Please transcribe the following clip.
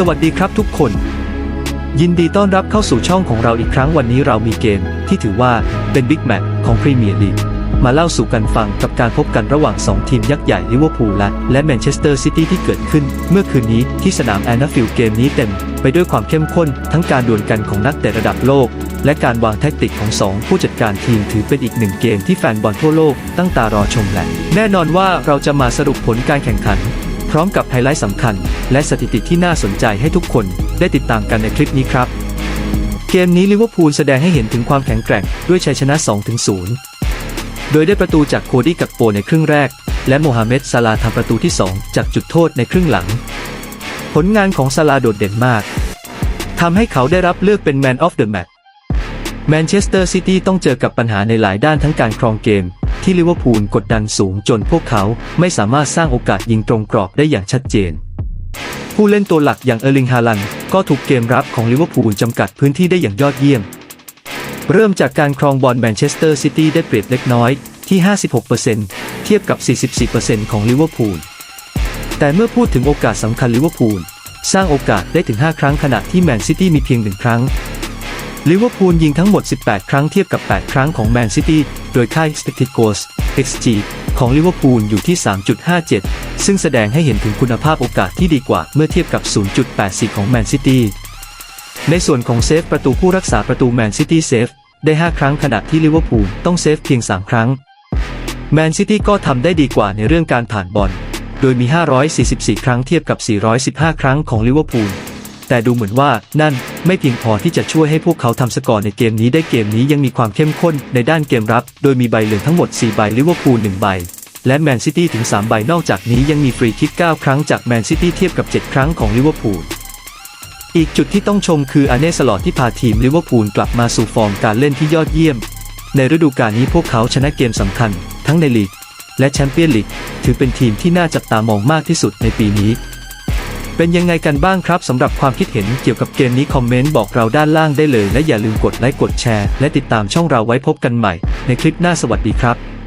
สวัสดีครับทุกคน ยินดีต้อนรับเข้าสู่ช่องของเราอีกครั้งวันนี้เรามีเกม ที่ถือว่าเป็นบิ๊กแมตช์ของพรีเมียร์ลีกมาเล่าสู่กันฟังกับการพบกันระหว่าง 2 ทีมยักษ์ใหญ่ลิเวอร์พูลและและแมนเชสเตอร์ซิตี้ที่เกิดขึ้น เมื่อคืนนี้ที่สนามแอนนาฟิลด์เกมนี้เต็ม ไปด้วยความเข้มข้น ทั้งการดวลกันของนักเตะระดับโลก และการวางแทคติกของสองผู้จัดการทีมถือเป็นอีกหนึ่งเกมที่แฟนบอลทั่วโลกตั้งตารอชมแหละแน่นอนว่าเราจะมาสรุปผลการแข่งขัน พร้อมกับไฮไลท์สำคัญ และสถิติที่น่าสนใจให้ทุกคนได้ติดตามกันในคลิปนี้ครับ เกมนี้ลิเวอร์พูลแสดงให้เห็นถึงความแข็งแกร่งด้วยชัยชนะ 2-0 โดยได้ประตูจากโคดี้กักโปในครึ่งแรก และโมฮัมเหม็ดซาลาทำประตูที่ 2 จากจุดโทษในครึ่งหลัง ผลงานของซาลาโดดเด่นมากทำให้เขาได้รับเลือกเป็น Man of the Match แมนเชสเตอร์ซิตี้ต้องเจอกับปัญหาในหลายด้านทั้งการครองเกม ที่ลิเวอร์พูลกดดันสูงจนพวกเขาไม่สามารถสร้างโอกาสยิงตรงกรอบได้อย่างชัดเจน ผู้เล่นตัวหลักอย่างเออร์ลิงฮาลันก็ถูกเกมรับของลิเวอร์พูลจำกัดพื้นที่ได้อย่างยอดเยี่ยม เริ่มจากการครองบอลแมนเชสเตอร์ซิตี้ได้เปรียบเล็กน้อยที่ 56%เทียบกับ 44%ของลิเวอร์พูล แต่เมื่อพูดถึงโอกาสสำคัญลิเวอร์พูลสร้างโอกาสได้ถึง 5 ครั้งขณะที่แมนซิตี้มีเพียง1ครั้ง ลิเวอร์พูลยิงทั้งหมด 18 ครั้งเทียบกับ 8 ครั้งของแมนซิตี้ โดยค่าย Expected Goals XG ของลิเวอร์พูลอยู่ที่ 3.57 ซึ่งแสดงให้เห็นถึงคุณภาพโอกาสที่ดีกว่าเมื่อเทียบกับ 0.84 ของแมนซิตี้ ในส่วนของเซฟประตูผู้รักษาประตูแมนซิตี้เซฟได้ 5 ครั้งขณะที่ลิเวอร์พูลต้องเซฟเพียง 3 ครั้ง แมนซิตี้ก็ทำได้ดีกว่าในเรื่องการผ่านบอล โดยมี 544 ครั้งเทียบกับ 415 ครั้งของลิเวอร์พูล แต่ดูเหมือนว่านั่นไม่เพียงพอที่จะช่วยให้พวกเขาทำสกอร์ในเกมนี้ได้เกมนี้ยังมีความเข้มข้นในด้านเกมรับ โดยมีใบเหลืองทั้งหมด 4 ใบลิเวอร์พูล1ใบ และแมนซิตี้ถึง 3 ใบนอกจากนี้ยังมีฟรีคิก 9 ครั้งจากแมนซิตี้เทียบกับ 7 ครั้งของลิเวอร์พูลอีกจุดที่ต้องชมคืออาเน่สลอตที่พาทีมลิเวอร์พูลกลับมาสู่ฟอร์มการเล่นที่ยอดเยี่ยม ในฤดูกาลนี้พวกเขาชนะเกมสำคัญ ทั้งในลีกและแชมเปี้ยนลีกถือเป็นทีมที่น่าจับตามองมากที่สุดในปีนี้ เป็นยังไงกันบ้างครับสำหรับความคิดเห็นเกี่ยวกับเกมนี้คอมเมนต์บอกเราด้านล่างได้เลย และอย่าลืมกดไลค์กดแชร์ และติดตามช่องเราไว้พบกันใหม่ ในคลิปหน้าสวัสดีครับ